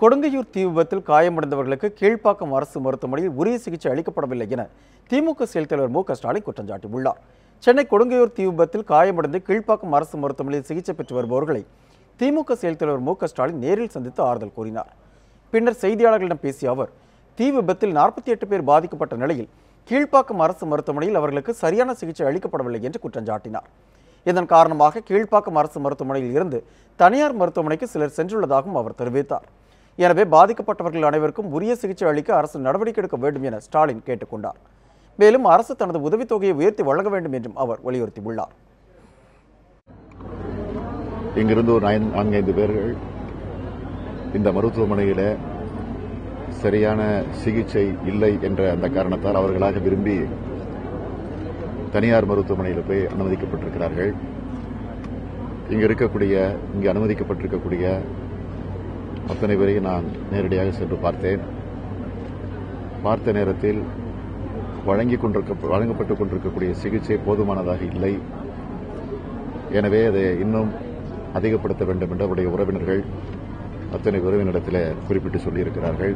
கொடுங்கையூர் தீ விபத்தில் காயமடைந்தவர்களுக்கு கீழ்ப்பாக்கம் அரசு மருத்துவமனையில் உரிய சிகிச்சை அளிக்கப்படவில்லை என திமுக செயல் தலைவர் மு க ஸ்டாலின் குற்றம் சாட்டியுள்ளார். சென்னை கொடுங்கையூர் தீ விபத்தில் காயமடைந்து கீழ்ப்பாக்கம் அரசு மருத்துவமனையில் சிகிச்சை பெற்று வருபவர்களை திமுக செயல் தலைவர் மு க ஸ்டாலின் நேரில் சந்தித்து ஆறுதல் கூறினார். பின்னர் செய்தியாளர்களிடம் பேசிய அவர் தீ விபத்தில் நாற்பத்தி எட்டு பேர் பாதிக்கப்பட்ட நிலையில் கீழ்ப்பாக்கம் அரசு மருத்துவமனையில் அவர்களுக்கு சரியான சிகிச்சை அளிக்கப்படவில்லை என்று குற்றம் சாட்டினார். இதன் காரணமாக கீழ்ப்பாக்கம் அரசு மருத்துவமனையில் இருந்து தனியார் மருத்துவமனைக்கு சிலர் சென்றுள்ளதாகவும் அவர் தெரிவித்தார். எனவே பாதிக்கப்பட்டவர்கள் அனைவருக்கும் உரிய சிகிச்சை அளிக்க அரசு நடவடிக்கை எடுக்க வேண்டும் என ஸ்டாலின் கேட்டுக்கொண்டார். மேலும் அரசு தனது உதவித்தொகையை உயர்த்தி வழங்க வேண்டும் என்றும் அவர் வலியுறுத்தியுள்ளார். இங்கிருந்து ஒரு நான்கைந்து பேர்கள் இந்த மருத்துவமனையில் சரியான சிகிச்சை இல்லை என்ற அந்த காரணத்தால் அவர்களாக விரும்பி தனியார் மருத்துவமனையில் போய் அனுமதிக்கப்பட்டிருக்கிறார்கள். இங்கு இருக்கக்கூடிய இங்கு அனுமதிக்கப்பட்டிருக்கக்கூடிய அத்தனை பேரையும் நான் நேரடியாக சென்று பார்த்தேன். பார்த்த நேரத்தில் வழங்கிக் கொண்டிருக்க வழங்கப்பட்டுக் கொண்டிருக்கக்கூடிய சிகிச்சை போதுமானதாக இல்லை. எனவே அதை இன்னும் அதிகப்படுத்த வேண்டும் என்று அவருடைய உறவினர்கள் அத்தனை உறவினிடத்தில் குறிப்பிட்டு சொல்லியிருக்கிறார்கள்.